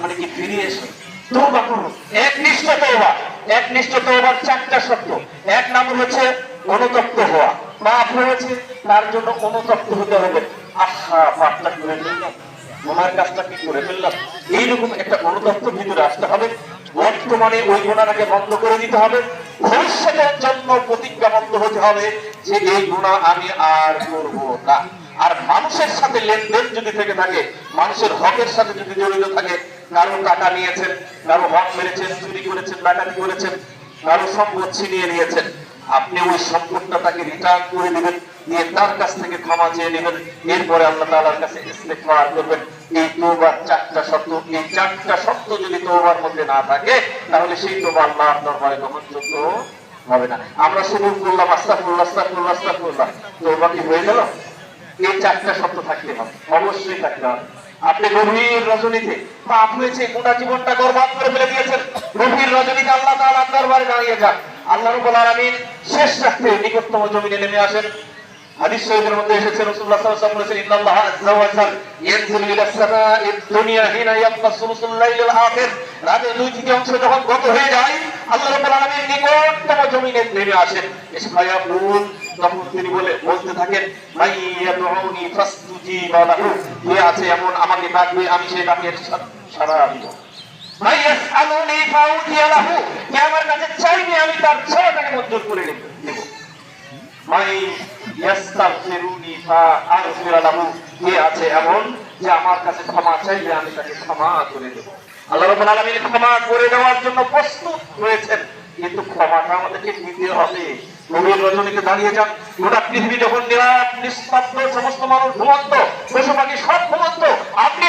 মানে অনুতপ্ত হওয়া। পাপ হয়েছে তার জন্য অনুতপ্ত হতে হবে। আহা করে ওনার কাজটা কি করে ফেললাম? এইরকম একটা অনুতপ্ত ভিতরে আসতে হবে। বর্তমানে ওই গুণাটাকে বন্ধ করে দিতে হবে। ভবিষ্যতের জন্য প্রতিজ্ঞাবদ্ধ হতে হবে যে এই গুণা আমি আর করব না। মানুষের সাথে লেনদেন যদি থেকে থাকে, মানুষের হকের সাথে যদি জড়িত থাকে কারও টাকা নিয়েছেন কারও হক মেরেছেন, চুরি করেছেন, ডাকাতি করেছেন কারও সম্পদ ছিনিয়ে নিয়েছেন, আপনি ওই সম্পদটা তাকে রিটার্ন করে নেবেন, নিয়ে তার কাছ থেকে ক্ষমা চেয়ে নেবেন, এরপরে আল্লাহ তাআলার কাছে ইস্তেগফার করবেন। এই তওবার চারটা শর্ত, এই চারটা শর্ত যদি তওবার মধ্যে না থাকে, তাহলে সেই তওবা আল্লাহর দরবারে গ্রহণযোগ্য হবে না। আমরা শুরু করলাম আস্তাগফিরুল্লাহ আস্তাগফিরুল্লাহ আস্তাগফিরুল্লাহ। তওবা কি হয়ে গেল? এই চারটা শর্ত থাকতে হবে। অবশ্যই থাকতে হবে। আপনি গভীর রজনীতে পাপ হয়েছে, গোটা জীবনটা বরবাদ করে ফেলে দিয়েছেন। গভীর রজনীতে আল্লাহ তাআলা বাড়ি দাঁড়িয়ে যান। আল্লাহ রাব্বুল আলামিন শেষ রাখতে নিকটতম জমিনে নেমে আসেন। হাদিস শরীফের মধ্যে এসেছে হয়ে যায়, আল্লাহ রাব্বুল জমিনে নেমে আসেন। তখন তিনি বলে, বলতে থাকেন আছে এমন আমাকে ডাকবে, আমি সেই ডাকের সাড়া দিব। মাইয়াসআলুনি লাহু কে আমার কাছে চাইবে, আমি তার ছেলেটাকে মঞ্জুর করে নেব মাই লাহু আছে এমন যে আমার কাছে ক্ষমা চাইলে আমি তাকে ক্ষমা করে দেব। আল্লাহ রাব্বুল আলামিন ক্ষমা করে দেওয়ার জন্য প্রস্তুত হয়েছেন। কিন্তু ক্ষমাটা আমাদেরকে নিতে হবে? রজনীতে দাঁড়িয়ে গোটা পৃথিবী যখন সমস্ত মানুষ সব আপনি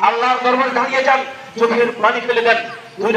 আল্লাহর দরবারে দাঁড়িয়ে যান। চোখের পানি ফেলে দেন। দুই